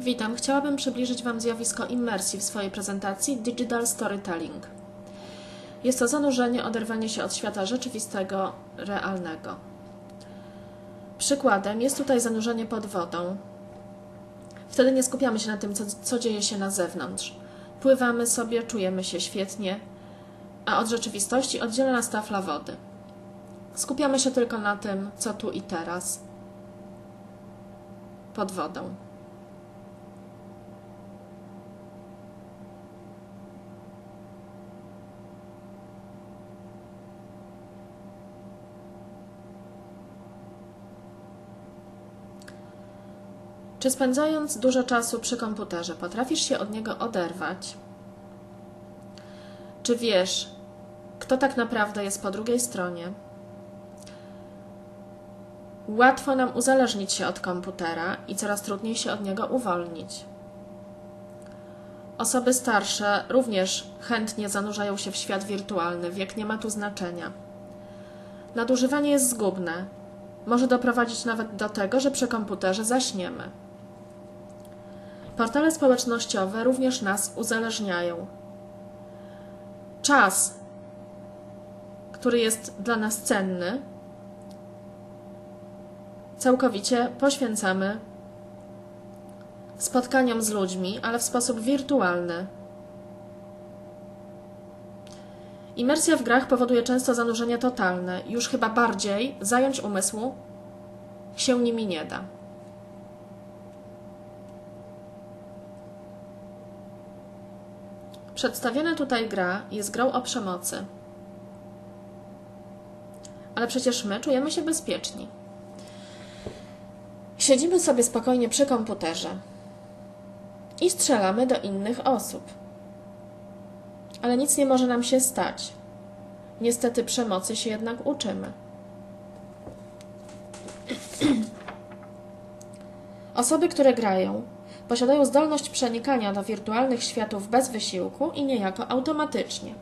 Witam. Chciałabym przybliżyć Wam zjawisko immersji w swojej prezentacji Digital Storytelling. Jest to zanurzenie, oderwanie się od świata rzeczywistego, realnego. Przykładem jest tutaj zanurzenie pod wodą. Wtedy nie skupiamy się na tym, co, co dzieje się na zewnątrz. Pływamy sobie, czujemy się świetnie, a od rzeczywistości oddziela nas tafla wody. Skupiamy się tylko na tym, co tu i teraz, pod wodą. Czy spędzając dużo czasu przy komputerze potrafisz się od niego oderwać? Czy wiesz, kto tak naprawdę jest po drugiej stronie? Łatwo nam uzależnić się od komputera i coraz trudniej się od niego uwolnić. Osoby starsze również chętnie zanurzają się w świat wirtualny, wiek nie ma tu znaczenia. Nadużywanie jest zgubne. Może doprowadzić nawet do tego, że przy komputerze zaśniemy. Portale społecznościowe również nas uzależniają. Czas, który jest dla nas cenny, całkowicie poświęcamy spotkaniom z ludźmi, ale w sposób wirtualny. Imersja w grach powoduje często zanurzenie totalne. Już chyba bardziej zająć umysłu się nimi nie da. Przedstawiona tutaj gra jest grą o przemocy. Ale przecież my czujemy się bezpieczni. Siedzimy sobie spokojnie przy komputerze i strzelamy do innych osób. Ale nic nie może nam się stać. Niestety przemocy się jednak uczymy. Osoby, które grają, posiadają zdolność przenikania do wirtualnych światów bez wysiłku i niejako automatycznie.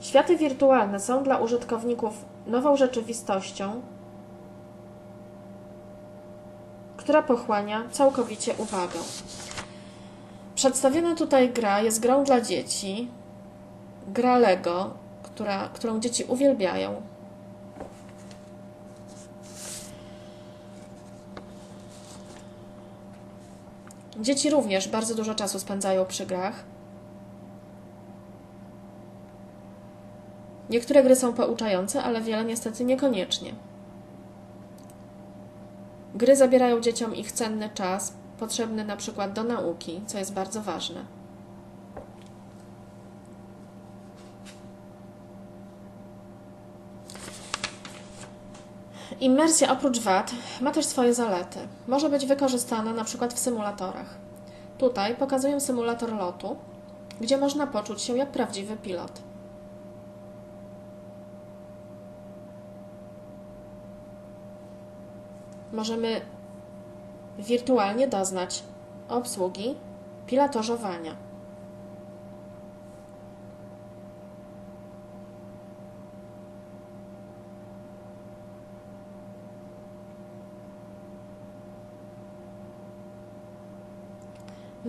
Światy wirtualne są dla użytkowników nową rzeczywistością, która pochłania całkowicie uwagę. Przedstawiona tutaj gra jest grą dla dzieci, gra Lego, która, którą dzieci uwielbiają. Dzieci również bardzo dużo czasu spędzają przy grach. Niektóre gry są pouczające, ale wiele niestety niekoniecznie. Gry zabierają dzieciom ich cenny czas, potrzebny na przykład do nauki, co jest bardzo ważne. Immersja oprócz wad ma też swoje zalety. Może być wykorzystana na przykład w symulatorach. Tutaj pokazuję symulator lotu, gdzie można poczuć się jak prawdziwy pilot. Możemy wirtualnie doznać obsługi pilotażowania.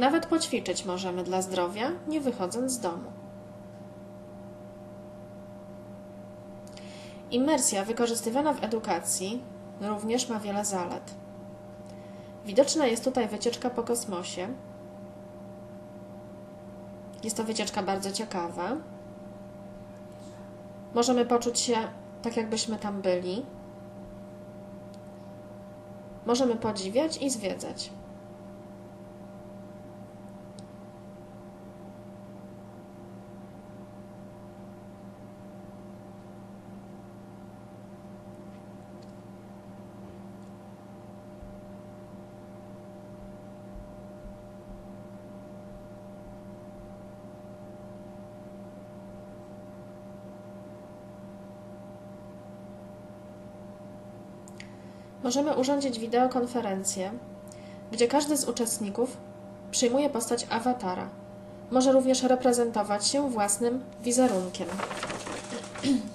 Nawet poćwiczyć możemy dla zdrowia, nie wychodząc z domu. Imersja wykorzystywana w edukacji również ma wiele zalet. Widoczna jest tutaj wycieczka po kosmosie. Jest to wycieczka bardzo ciekawa. Możemy poczuć się tak, jakbyśmy tam byli. Możemy podziwiać i zwiedzać. Możemy urządzić wideokonferencję, gdzie każdy z uczestników przyjmuje postać awatara. Może również reprezentować się własnym wizerunkiem.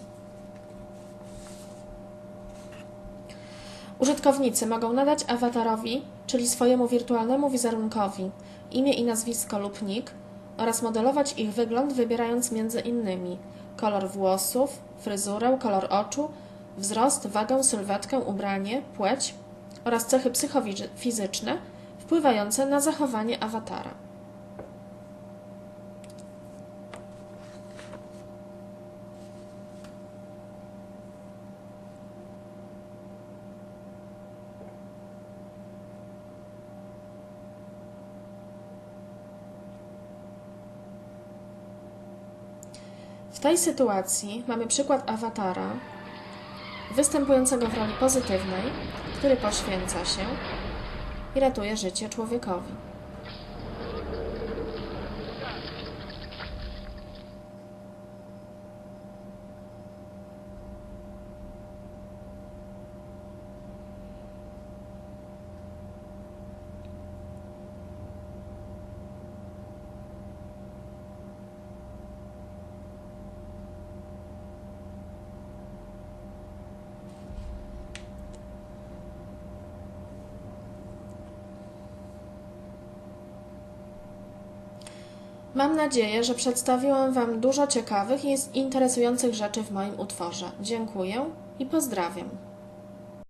Użytkownicy mogą nadać awatarowi, czyli swojemu wirtualnemu wizerunkowi, imię i nazwisko lub nick oraz modelować ich wygląd wybierając między innymi kolor włosów, fryzurę, kolor oczu, wzrost, wagę, sylwetkę, ubranie, płeć oraz cechy psychofizyczne wpływające na zachowanie awatara. W tej sytuacji mamy przykład awatara występującego w roli pozytywnej, który poświęca się i ratuje życie człowiekowi. Mam nadzieję, że przedstawiłam Wam dużo ciekawych i interesujących rzeczy w moim utworze. Dziękuję i pozdrawiam.